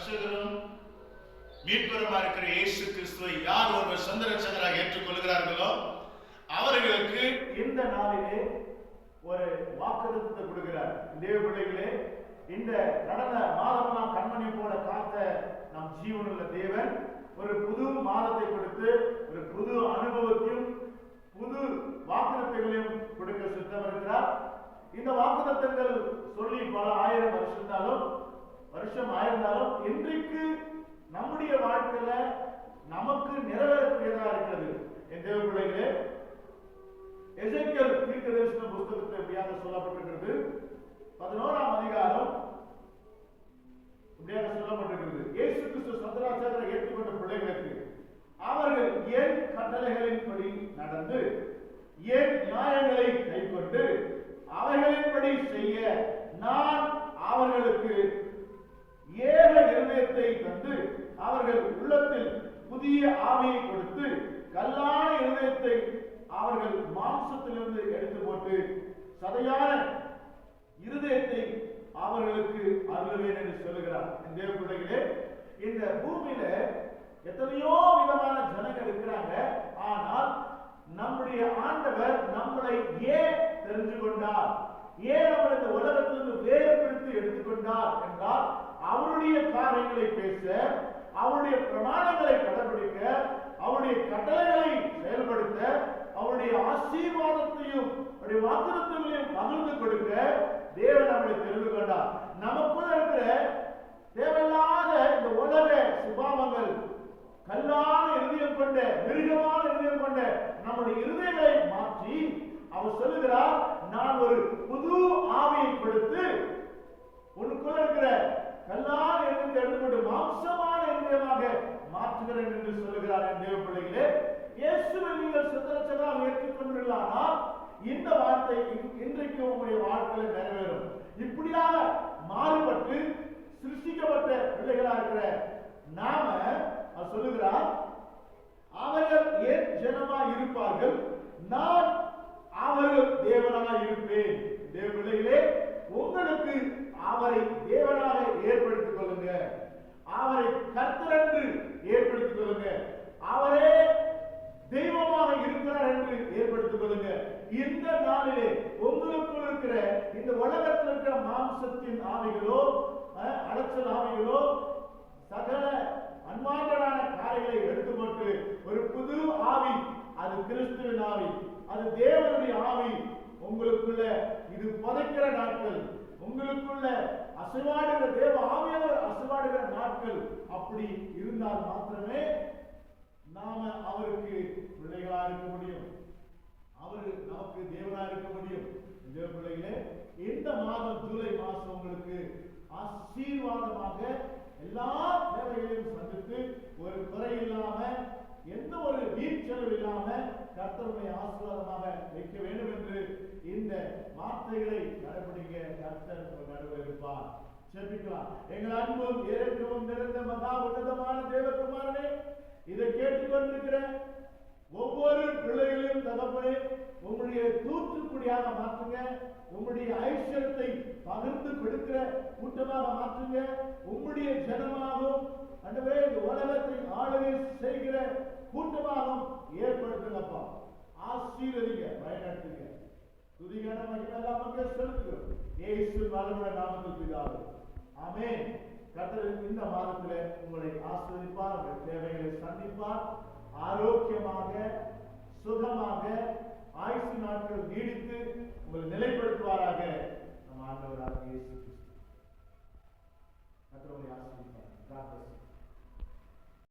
ரட்சகரும் மீட்பருமா இருக்கிற இயேசு கிறிஸ்துவை யார் ஒருவர் சொந்த ரட்சகராக ஏற்றுக்கொள்கிறார்களோ அவர்களுக்கு இந்த நாளிலே ஒரு வாக்குத்தத்தை கொடுக்கிறார். தேவ பிள்ளைகளே இந்த நடந்த மாதமெல்லாம் கண்மணி போல காத்த நம் ஜீவனுள்ள தேவன் ஒரு புது மாதத்தை கொடுத்து ஒரு புது அனுபவத்தையும் புது வாக்குத்தங்களையும் கொடுக்க சித்தம் இருக்கிறார். இந்த வாக்குதத்தங்கள் சொல்லி பல ஆயிரம் வருஷத்தாலும் வருஷம் ஆயிருந்தாலும் இன்றைக்கு நம்முடைய வாழ்க்கையில நமக்கு நிறைவேறக்கூடியதா இருக்கிறது. என் தேவ பிள்ளைகளே எசேக்கியல் தீர்க்கதரிசன புஸ்தகத்தில் எப்படியாக சொல்லப்பட்டிருக்கிறது. பதினோராம் அதிகாரம் இப்படியாக சொல்லப்பட்டிருக்கிறது. இயேசு கிறிஸ்து சந்திராச்சாரியரை ஏற்றுக்கொண்ட பிள்ளைகளுக்கு அவர்கள் என் கட்டளைகளின்படி நடந்து என் நியாயங்களை கைக்கொண்டு அவைகளின்படி செய்ய நான் அவர்களுக்கு ஏக இருதயத்தை தந்து அவர்கள் உள்ளத்தில் புதிய ஆவியை கொடுத்து கல்லான இருதயத்தை அவர்கள் மாம்சத்திலிருந்து எடுத்து போட்டு சதையான இருதயத்தை அவர்களுக்கு அருளுவேன் என்று சொல்லுகிறார். என் தேவ பிள்ளைகளே இந்த பூமியில எத்தனையோ விதமான ஜனங்கள் இருக்கிறாங்க. ஆனால் நம்முடைய ஆண்டவர் நம்மளை ஏன் தெரிஞ்சு கொண்டார்? ஏன் அவர் இந்த உலகத்திலிருந்து வேறுபடுத்தி எடுத்துக்கொண்டார் என்றால் அவருடைய காரியங்களை பேச அவருடைய பிரமாணங்களை கடைபிடிக்க அவருடைய கட்டளைகளை செயல்படுத்த அவருடைய ஆசீர்வாதத்தையும் அவருடைய வாக்குறுத்தங்களையும் பகிர்ந்து கொடுக்க தேவன் நம்மளை தெரிந்து கொண்டார். நமக்குள்ள இருக்கிற தேவையில்லாத இந்த உலக சுபாவங்கள் கல்லான இருதயம் கொண்ட மிருகமான இருதயம் கொண்ட நம்முடைய இருதயங்களை மாற்ற அவர் சொல்லுகிறார் நான் ஒரு புது ஆவியை கொடுத்து உனக்குள்ள இருக்கிற கல்லான இருதயத்தை எடுத்துக்கொண்டு மாம்சமான இருதயமாக மாற்றுகிறேன் என்று சொல்லுகிறார் என் தேவ பிள்ளைகளே இயேசுவை நீங்கள் சுத்தரச்சதாக ஏற்றுக்கொண்டீர்களானால் இந்த வார்த்தை இன்றைக்கு உங்களுடைய வாழ்க்கையில் நிறைவேறும். இப்படியாக மாறுபட்டு சிருஷ்டிக்கப்பட்ட பிள்ளைகளா இருக்கிற நாம சொல்லுகிறார் அவர்கள் ஏன் ஜனமா இருப்பார்கள்? நான் அவர்கள் தேவனாக இருப்பேன். தேவ பிள்ளைகளே உங்களுக்கு அவரை தேவனாக ஏற்படுத்திக் கொள்ளுங்க அவரை கர்த்தரென்று ஏற்படுத்திக் கொள்ளுங்க அவரே தெய்வமாக இருக்கிறார் என்று ஏற்படுத்திக் கொள்ளுங்க இந்த நாளிலே உங்களுக்குள் இருக்கிற இந்த உலகத்தில் இருக்கிற மாம்சத்தின் ஆவிகளோ அஹ், அலைச்சல் ஆவிகளோ சகல அன்பாண்டரான காரியங்களை எடுத்துக்கொண்டு ஒரு புது ஆவி அது கிறிஸ்துவின் ஆவி அது தேவனுடைய ஆவி. உங்களுக்குள்ள இது புதைக்கிற நாட்கள் உங்களுக்குள்ள அசைவாடுகிற தேவ ஆவியானவர் அசைவாடுகிற நாட்கள் அப்படி இருந்தால் மாத்திரமே நாம அவருக்கு பிள்ளைகளா இருக்க முடியும். அவரு நமக்கு தேவனா இருக்க முடியும். தேவ பிள்ளைகளே இந்த மாதம் ஜூலை மாதம் உங்களுக்கு ஆசீர்வாதமாக எல்லா தேவைகளையும் சந்தித்து ஒரு குறை இல்லாம எந்த ஒரு வீண் செலவு இல்லாம கர்த்தருடைய ஆசீர்வாதமாக வைக்க வேண்டும் என்று இந்த வார்த்தைகளை கடைபிடிக்க கர்த்தர் உங்கள் நடுவில் இருப்பார். செபிக்கலாம் எங்கள் அன்பும் இறக்கவும் நிறைந்த மகா உன்னதமான தேவகுமாரனே இதை கேட்டுக்கொண்டிருக்கிற ஒவ்வொரு பிள்ளைகளையும் தகப்பனே தூற்றுக்குடியாக மாற்றுங்க. உங்களுடைய ஐஸ்வரத்தை பகிர்ந்து கொடுக்கிற கூட்டமாக மாற்றுங்க. உங்களுடைய ஜனமாகவும் அன்றுவே இந்த உலகத்தை ஆளுகை செய்கிற கூட்டமாகவும் ஏற்படுத்துங்கப்பா. ஆசீர்வதிங்க பயனடுத்துங்க. துதிகன மகிமெல்லாம் நமக்கு செலுத்துகிறோம். இயேசு வல்லமுள்ள நாமத்தில் பிதாவே. ஆமே கத்தர் இந்த மாதத்திலே உங்களை ஆஸ்வதிப்பார் உங்கள் தேவைகளை சந்திப்பார். ஆரோக்கியமாக சுகமாக ஆயுசு நாட்கள் நீடித்து உங்களை நிலைப்படுத்துவாராக நம் ஆண்டவராக இயேசு கிறிஸ்து. கர்த்தர் உங்களை